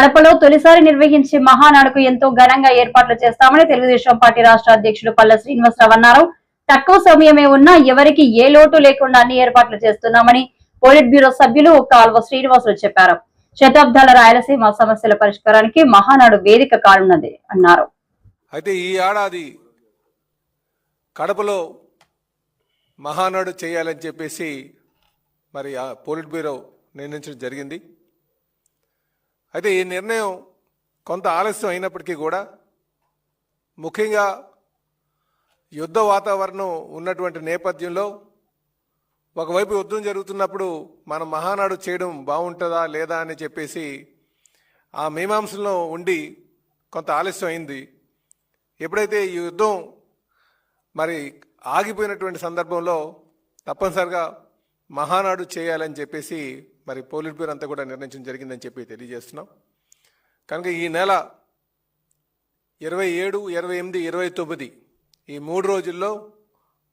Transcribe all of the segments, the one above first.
కడపలో తొలిసారి నిర్వహించే మహానాడుకు ఎంతో ఘనంగా ఏర్పాట్లు చేస్తామని తెలుగుదేశం పార్టీ రాష్ట్ర అధ్యక్షుడు పల్ల శ్రీనివాసరావు అన్నారు. తక్కువ సమయమే ఉన్నా ఎవరికి ఏ లోటు లేకుండా అన్ని ఏర్పాట్లు చేస్తున్నామని పోలిట్ బ్యూరో సభ్యులు కాల్వ శ్రీనివాసులు చెప్పారు. శతాబ్దాల రాయలసీమ సమస్యల పరిష్కారానికి మహానాడు వేదిక కానున్నది అన్నారు. అయితే ఈ ఏడాది కడపలో మహానాడు చేయాలని చెప్పేసి మరి పోలిట్ బ్యూరో నిర్ణయించడం జరిగింది. అయితే ఈ నిర్ణయం కొంత ఆలస్యం అయినప్పటికీ కూడా ముఖ్యంగా యుద్ధ వాతావరణం ఉన్నటువంటి నేపథ్యంలో ఒకవైపు యుద్ధం జరుగుతున్నప్పుడు మనం మహానాడు చేయడం బాగుంటుందా లేదా అని చెప్పేసి ఆ మీమాంసలో ఉండి కొంత ఆలస్యం అయింది. ఎప్పుడైతే ఈ యుద్ధం మరి ఆగిపోయినటువంటి సందర్భంలో తప్పనిసరిగా మహానాడు చేయాలని చెప్పేసి మరి పోలిట్ బ్యూరో అంతా కూడా నిర్ణయించడం జరిగిందని చెప్పి తెలియజేస్తున్నాం. కనుక ఈ నెల ఇరవై ఏడు ఇరవై ఎనిమిది ఇరవై తొమ్మిది ఈ మూడు రోజుల్లో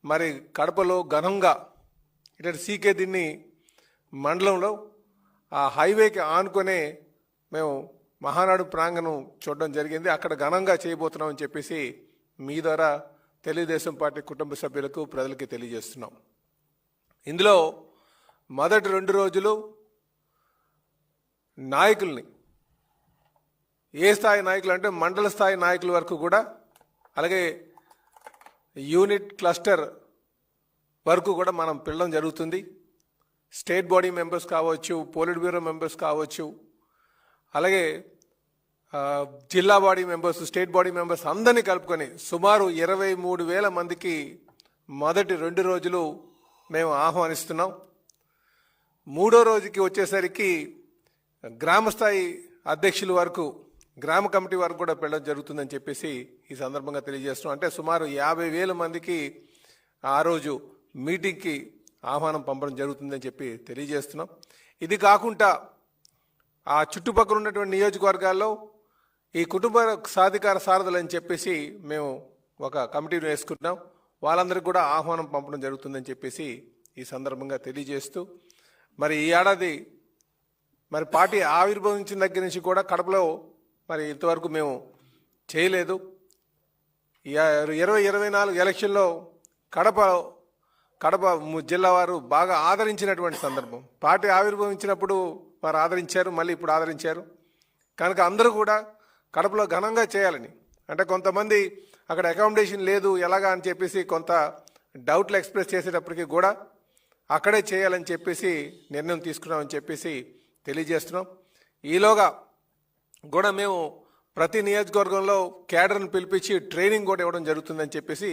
మరి కడపలో ఘనంగా ఇటు సీకే దీన్ని మండలంలో ఆ హైవేకి ఆనుకొనే మేము మహానాడు ప్రాంగణం చూడడం జరిగింది. అక్కడ ఘనంగా చేయబోతున్నామని చెప్పేసి మీ ద్వారా తెలుగుదేశం పార్టీ కుటుంబ సభ్యులకు ప్రజలకి తెలియజేస్తున్నాం. ఇందులో మొదటి రెండు రోజులు నాయకుల్ని. ఏ స్థాయి నాయకులు అంటే మండల స్థాయి నాయకుల వరకు కూడా అలాగే యూనిట్ క్లస్టర్ వరకు కూడా మనం పిల్లడం జరుగుతుంది. స్టేట్ బాడీ మెంబర్స్ కావచ్చు పోలిట్ బ్యూరో మెంబర్స్ కావచ్చు అలాగే జిల్లా body members state body members అందరినీ కలుపుకొని సుమారు ఇరవై మూడు వేల మందికి మొదటి రెండు రోజులు మేము ఆహ్వానిస్తున్నాం. మూడో రోజుకి వచ్చేసరికి గ్రామ స్థాయి అధ్యక్షుల వరకు గ్రామ కమిటీ వరకు కూడా వెళ్ళడం జరుగుతుందని చెప్పేసి ఈ సందర్భంగా తెలియజేస్తున్నాం. అంటే సుమారు యాభై వేల మందికి ఆ రోజు మీటింగ్కి ఆహ్వానం పంపడం జరుగుతుందని చెప్పి తెలియజేస్తున్నాం. ఇది కాకుండా ఆ చుట్టుపక్కల ఉన్నటువంటి నియోజకవర్గాల్లో ఈ కుటుంబ సాధికార సారథులు అని చెప్పేసి మేము ఒక కమిటీని వేసుకుంటున్నాం వాళ్ళందరికీ కూడా ఆహ్వానం పంపడం జరుగుతుందని చెప్పేసి ఈ సందర్భంగా తెలియజేస్తూ మరి ఈ ఏడాది మరి పార్టీ ఆవిర్భవించిన దగ్గర నుంచి కూడా కడపలో మరి ఇంతవరకు మేము చేయలేదు. ఇరవై ఇరవై నాలుగు ఎలక్షన్లో కడప కడప ము- జిల్లా వారు బాగా ఆదరించినటువంటి సందర్భం. పార్టీ ఆవిర్భవించినప్పుడు వారు ఆదరించారు మళ్ళీ ఇప్పుడు ఆదరించారు. కనుక అందరూ కూడా కడపలో ఘనంగా చేయాలని. అంటే కొంతమంది అక్కడ అకామిడేషన్ లేదు ఎలాగా అని చెప్పేసి కొంత డౌట్లు ఎక్స్ప్రెస్ చేసేటప్పటికీ కూడా అక్కడే చేయాలని చెప్పేసి నిర్ణయం తీసుకున్నామని చెప్పేసి తెలియజేస్తున్నాం. ఈలోగా కూడా మేము ప్రతి నియోజకవర్గంలో క్యాడర్ను పిలిపించి ట్రైనింగ్ కూడా ఇవ్వడం జరుగుతుందని చెప్పేసి